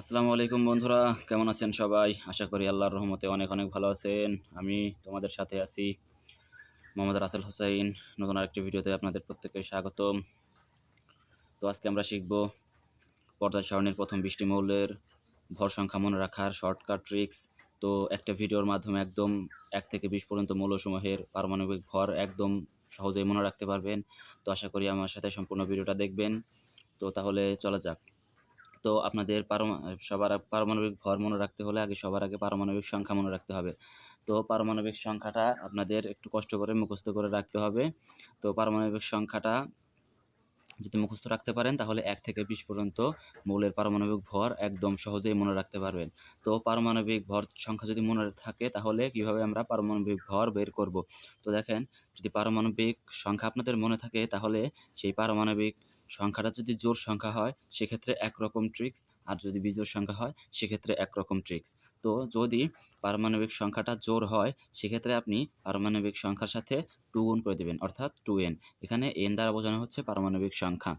আসসালামু আলাইকুম বন্ধুরা, কেমন আছেন সবাই? আশা করি আল্লাহর রহমতে অনেক অনেক ভালো আছেন। আমি তোমাদের সাথে আছি মোহাম্মদ রাসেল হোসাইন। নতুন আরেকটি ভিডিওতে আপনাদের প্রত্যেককে স্বাগতম। তো আজকে আমরা শিখব পর্যায় সারণীর প্রথম বৃষ্টি মৌলের ভর সংখ্যা মনে রাখার শর্টকাট ট্রিক্স। তো একটা ভিডিওর মাধ্যমে একদম এক থেকে বিশ পর্যন্ত মৌলসমূহের পারমাণবিক ভর একদম সহজেই মনে রাখতে পারবেন। তো আশা করি আমার সাথে সম্পূর্ণ ভিডিওটা দেখবেন। তো তাহলে চলা যাক। তো আপনাদের সবার পারমাণবিক ভর মনে রাখতে হলে আগে সবার আগে পারমাণবিক সংখ্যা মনে রাখতে হবে। তো পারমাণবিক সংখ্যাটা আপনাদের একটু কষ্ট করে মুখস্থ করে রাখতে হবে। তো পারমাণবিক সংখ্যাটা যদি মুখস্থ রাখতে পারেন, তাহলে এক থেকে বিশ পর্যন্ত মৌলের পারমাণবিক ভর একদম সহজেই মনে রাখতে পারবেন। তো পারমাণবিক ভর সংখ্যা যদি মনে থাকে, তাহলে কীভাবে আমরা পারমাণবিক ভর বের করব? তো দেখেন, যদি পারমাণবিক সংখ্যা আপনাদের মনে থাকে, তাহলে সেই পারমাণবিক সংখ্যাটা যদি জোর সংখ্যা হয়, সেক্ষেত্রে একরকম ট্রিক্স আর যদি বিজোড় সংখ্যা হয়, সেক্ষেত্রে একরকম ট্রিক্স তো যদি পারমাণবিক সংখ্যাটা জোর হয়, সেক্ষেত্রে আপনি পারমাণবিক সংখ্যার সাথে টু গুণ করে দেবেন, অর্থাৎ টু এন এখানে এন দ্বারা বোঝানো হচ্ছে পারমাণবিক সংখ্যা।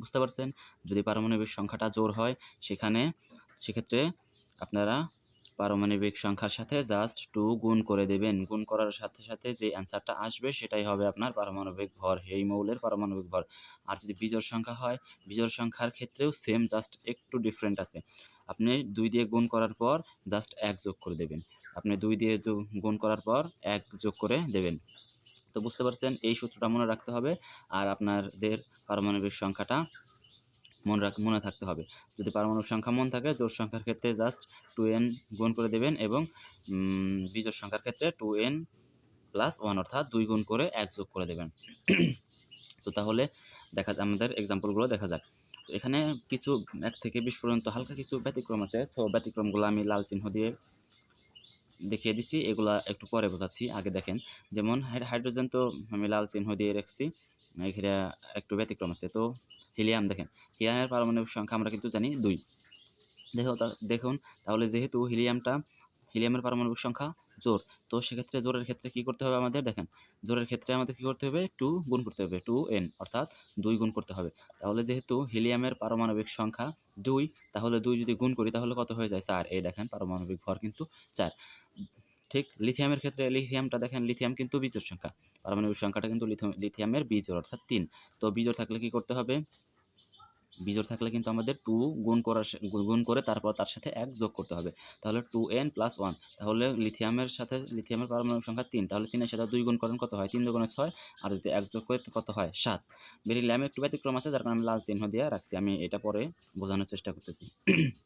বুঝতে পারছেন? যদি পারমাণবিক সংখ্যাটা জোর হয়, সেখানে সেক্ষেত্রে আপনারা পারমাণবিক সংখ্যার সাথে জাস্ট টু গুণ করে দেবেন। গুণ করার সাথে সাথে যে অ্যান্সারটা আসবে সেটাই হবে আপনার পারমাণবিক ভর, এই মৌলের পারমাণবিক ভর। আর যদি বিজোড় সংখ্যা হয়, বিজোড় সংখ্যার ক্ষেত্রেও সেম জাস্ট একটু ডিফারেন্ট আছে। আপনি দুই দিয়ে গুণ করার পর জাস্ট এক যোগ করে দেবেন। আপনি দুই দিয়ে গুণ করার পর এক যোগ করে দেবেন। তো বুঝতে পারছেন? এই সূত্রটা মনে রাখতে হবে। আর আপনাদের পারমাণবিক সংখ্যাটা মনে রাখ, মনে থাকতে হবে। যদি পারমাণবিক সংখ্যা মন থাকে, জোড় সংখ্যার ক্ষেত্রে জাস্ট টু এন গুণ করে দেবেন এবং বিজোড় সংখ্যার ক্ষেত্রে টু এন প্লাস ওয়ান অর্থাৎ দুই গুণ করে এক যোগ করে দেবেন। তো তাহলে দেখা, আমাদের এক্সাম্পলগুলো দেখা যাক। এখানে কিছু এক থেকে বিশ পর্যন্ত হালকা কিছু ব্যতিক্রম আছে। তো ব্যতিক্রমগুলো আমি লাল চিহ্ন দিয়ে দেখিয়ে দিছি। এগুলা একটু পরে বোঝাচ্ছি, আগে দেখেন। যেমন হাইড্রোজেন তো আমি লাল চিহ্ন দিয়ে রাখছি। এখানে একটু ব্যতিক্রম আছে। তো হিলিয়াম, দেখেন। হিলিয়ামের পারমাণবিক সংখ্যা আমরা কিন্তু জানি দুই। দেখো দেখুন, তাহলে যেহেতু হিলিয়ামটা, হিলিয়ামের পারমাণবিক সংখ্যা জোর তো সেক্ষেত্রে জোরের ক্ষেত্রে কি করতে হবে আমাদের? দেখেন জোরের ক্ষেত্রে আমাদের কি করতে হবে? টু গুণ করতে হবে, টু এন, অর্থাৎ দুই গুণ করতে হবে। তাহলে যেহেতু হিলিয়ামের পারমাণবিক সংখ্যা দুই, তাহলে দুই যদি গুণ করি, তাহলে কত হয়ে যায় চার? এই দেখেন, পারমাণবিক ভর কিন্তু চার। ঠিক, লিথিয়ামের ক্ষেত্রে লিথিয়ামটা, দেখেন, লিথিয়াম কিন্তু বিজোড় সংখ্যা। পারমাণবিক সংখ্যাটা কিন্তু লিথিয়াম- লিথিয়ামের বিজোড়, অর্থাৎ তিন। তো বিজোড় থাকলে কি করতে হবে? বিজোড় থাকলে কিন্তু আমাদের টু গুণ করার গুণ- করে তারপর তার সাথে এক যোগ করতে হবে। তাহলে টু এন প্লাস ওয়ান তাহলে লিথিয়ামের সাথে লিথিয়ামের পারমাণবিক সংখ্যা তিন, তাহলে তিনের সাথে দুই গুণ করেন কত হয়? তিন দুগুণে ছয়, আর যদি এক যোগ করে কত হয়? সাত। বেরিলিয়ামে একটু ব্যতিক্রম আছে, যার কারণে আমি লাল চিহ্ন দিয়ে রাখছি। আমি এটা পরে বোঝানোর চেষ্টা করতেছি।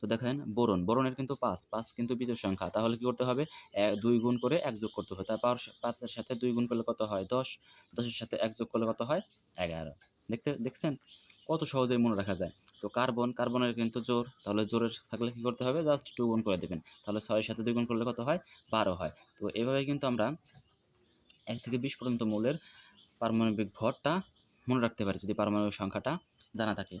তো দেখেন, বোরন, বোরনের কিন্তু পাঁচ পাঁচ কিন্তু বিজোড় সংখ্যা। তাহলে কি করতে হবে? দুই গুণ করে এক যোগ করতে হবে। তারপর পাঁচের সাথে দুই গুণ করলে কত হয়? দশ। দশের সাথে এক যোগ করলে কত হয়? এগারো। দেখতে, দেখছেন? কত সহজেই মনে রাখা যায়? তো কার্বন কার্বনের কিন্তু জোর। তাহলে জোরের থাকলে কী করতে হবে? জাস্ট টু গুণ করে দেবেন। তাহলে ছয়ের সাথে দুই গুণ করলে কত হয়? বারো হয়। তো এভাবে কিন্তু আমরা এক থেকে বিশ পর্যন্ত মৌলের পারমাণবিক ভরটা মনে রাখতে পারি, যদি পারমাণবিক সংখ্যাটা জানা থাকে।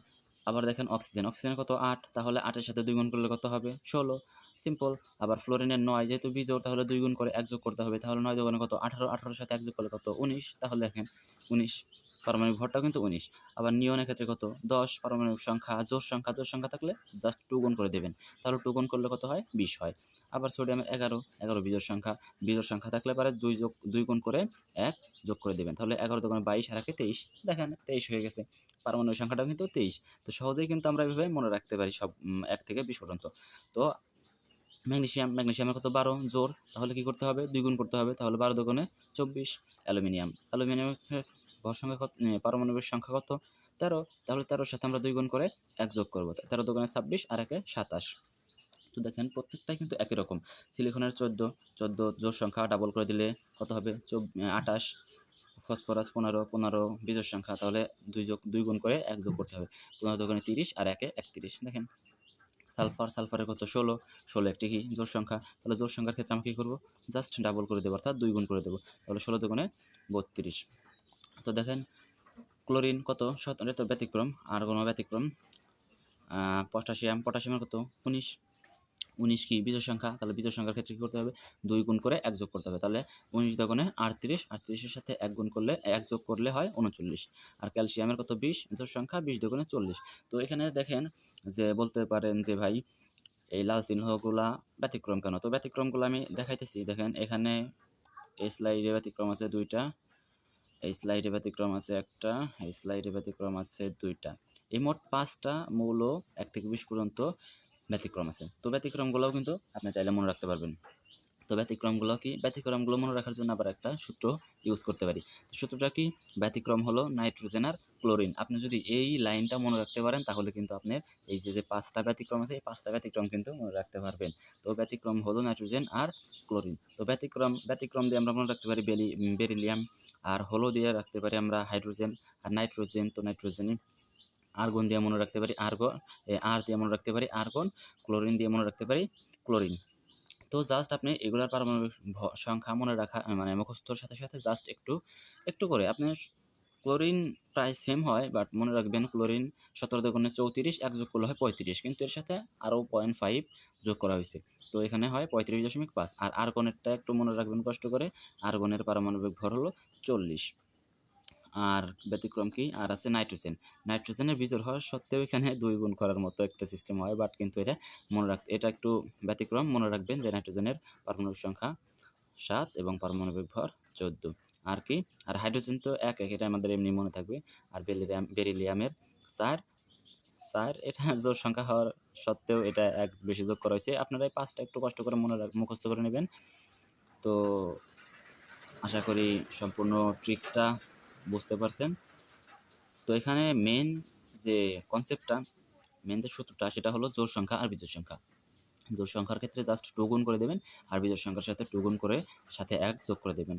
আবার দেখেন অক্সিজেন অক্সিজেন কত? আট। তাহলে আটের সাথে দুই গুণ করলে কত হবে? ষোলো। সিম্পল আবার ফ্লোরিনের নয় যেহেতু বিজোড়, তাহলে দুই গুণ করে এক যোগ করতে হবে। তাহলে নয় দোকানে কত? আঠারো। আঠারোর সাথে এক যোগ করলে কত? উনিশ। তাহলে দেখেন, উনিশ। পারমাণবিক ভরটাও কিন্তু উনিশ। আবার নিয়নের ক্ষেত্রে কত? দশ, পারমাণবিক সংখ্যা জোর সংখ্যা জোর সংখ্যা থাকলে জাস্ট টু গুণ করে দেবেন। তাহলে টু গুণ করলে কত হয়? বিশ হয়। আবার সোডিয়ামের এগারো এগারো বিজোড় সংখ্যা। বিজোড় সংখ্যা থাকলে পারে দুই যোগ, দুই গুণ করে এক যোগ করে দেবেন। তাহলে এগারো দোকানে বাইশ, আর একে তেইশ। দেখেন, তেইশ হয়ে গেছে। পারমাণবিক সংখ্যাটাও কিন্তু তেইশ। তো সহজেই কিন্তু আমরা এভাবে মনে রাখতে পারি সব এক থেকে বিশ পর্যন্ত। তো ম্যাগনেশিয়াম ম্যাগনেশিয়ামের কত? বারো জোর তাহলে কি করতে হবে? দুই গুণ করতে হবে। তাহলে বারো দোকানে চব্বিশ, অ্যালুমিনিয়াম। অ্যালুমিনিয়ামের ভর সংখ্যা কত পারমাণবিক সংখ্যা কত তেরো, তাহলে তেরোর সাথে আমরা দুই গুণ করে এক যোগ করব। তেরো দোকানে ছাব্বিশ আর একে সাতাশ। তো দেখেন প্রত্যেকটাই কিন্তু একই রকম। সিলিকনের চোদ্দ, চোদ্দ জোর সংখ্যা ডাবল করে দিলে কত হবে? আটাশ ফসফরাস পনেরো পনেরো বিজোড় সংখ্যা, তাহলে দুই যোগ, দুই গুণ করে এক যোগ করতে হবে। পনেরো দোকানে তিরিশ আর একে একত্রিশ। দেখেন সালফার, সালফারের কত? ষোলো। ষোলো একটি কি? জোর সংখ্যা। তাহলে জোর সংখ্যার ক্ষেত্রে আমি কী করব? জাস্ট ডাবল করে দেবো, অর্থাৎ দুই গুণ করে দেবো। তাহলে ষোলো দোকানে বত্রিশ। তো দেখেন, ক্লোরিন কত? সতেরো তো ব্যতিক্রম, আর কোনো ব্যতিক্রম। পটাশিয়াম, পটাশিয়ামের কত? উনিশ। উনিশ কি? বিজোড় সংখ্যা। তাহলে বিজোড় সংখ্যার ক্ষেত্রে কী করতে হবে? দুই গুণ করে এক যোগ করতে হবে। তাহলে উনিশ দোকানে আটত্রিশ। আটত্রিশের সাথে এক গুণ করলে, এক যোগ করলে হয় উনচল্লিশ। আর ক্যালসিয়ামের কত? বিশ। জোড় সংখ্যা বিশ দোকানে চল্লিশ। তো এখানে দেখেন যে, বলতে পারেন যে, ভাই, এই লাল চিহ্নগুলা ব্যতিক্রম কেন? তো ব্যতিক্রমগুলো আমি দেখাইতেছি। দেখেন, এখানে এই স্লাইডে ব্যতিক্রম আছে দুইটা। এই স্লাইডে ব্যতিক্রম আছে একটা, এই স্লাইডে ব্যতিক্রম আছে দুইটা। এই মোট পাঁচটা মৌল এক থেকে বিশ পর্যন্ত ব্যতিক্রম আছে। তো ব্যতিক্রমগুলোও কিন্তু আপনি চাইলে মনে রাখতে পারবেন। তো ব্যতিক্রমগুলো কি? ব্যতিক্রমগুলো মনে রাখার জন্য আবার একটা সূত্র ইউজ করতে পারি। তো সূত্রটা কি? ব্যতিক্রম হলো নাইট্রোজেন আর ক্লোরিন আপনি যদি এই লাইনটা মনে রাখতে পারেন, তাহলে কিন্তু আপনার এই যে যে পাঁচটা ব্যতিক্রম আছে, এই পাঁচটা ব্যতিক্রম কিন্তু মনে রাখতে পারবেন। তো ব্যতিক্রম হলো নাইট্রোজেন আর ক্লোরিন তো ব্যতিক্রম ব্যতিক্রম দিয়ে আমরা মনে রাখতে পারি বেলি বেরিলিয়াম। আর হলো দিয়ে রাখতে পারি আমরা হাইড্রোজেন আর নাইট্রোজেন। তো নাইট্রোজেনই আর্গন দিয়ে মনে রাখতে পারি আর্গন আর দিয়ে মনে রাখতে পারি আর্গন ক্লোরিন দিয়ে মনে রাখতে পারি ক্লোরিন তো জাস্ট আপনি এগুলার পারমাণবিক সংখ্যা মনে রাখা মানে মুখস্থর সাথে সাথে জাস্ট একটু একটু করে। আপনি ক্লোরিন প্রায় সেম হয় বাট মনে রাখবেন ক্লোরিন সতেরো দোকানে চৌত্রিশ, এক যোগ করলে হয় পঁয়ত্রিশ, কিন্তু এর সাথে আরও পয়েন্ট ফাইভ যোগ করা হয়েছে। তো এখানে হয় পঁয়ত্রিশ দশমিক পাঁচ, আর আর্গনেরটা একটু মনে রাখবেন কষ্ট করে আর্গনের পারমাণবিক ভর হলো চল্লিশ। আর ব্যতিক্রম কি? আর আছে নাইট্রোজেন। নাইট্রোজেনের বিজোর হওয়া সত্ত্বেও এখানে দুই গুণ করার মতো একটা সিস্টেম হয় বাট কিন্তু এটা মনে রাখতে এটা একটু ব্যতিক্রম। মনে রাখবেন যে নাইট্রোজেনের পারমাণবিক সংখ্যা সাত এবং পারমাণবিক ভর চোদ্দ। আর কি? আর হাইড্রোজেন তো এক এক, এটা আমাদের এমনি মনে থাকবে। আর বেরিলিয়াম বেরিলিয়ামের চার চার এটা জোর সংখ্যা হওয়ার সত্ত্বেও এটা এক বেশি যোগ করা হয়েছে। আপনারা এই পাঁচটা একটু কষ্ট করে মনে রাখ, মুখস্থ করে নেবেন। তো আশা করি সম্পূর্ণ ট্রিক্সটা বুঝতে পারছেন। তো এখানে মেন যে কনসেপ্টটা মেন যে সূত্রটা, সেটা হলো জোর সংখ্যা আর বিজোড় সংখ্যা। জোর সংখ্যার ক্ষেত্রে জাস্ট টু গুণ করে দেবেন, আর বিজোড় সংখ্যার সাথে টু গুণ করে, সাথে এক যোগ করে দেবেন।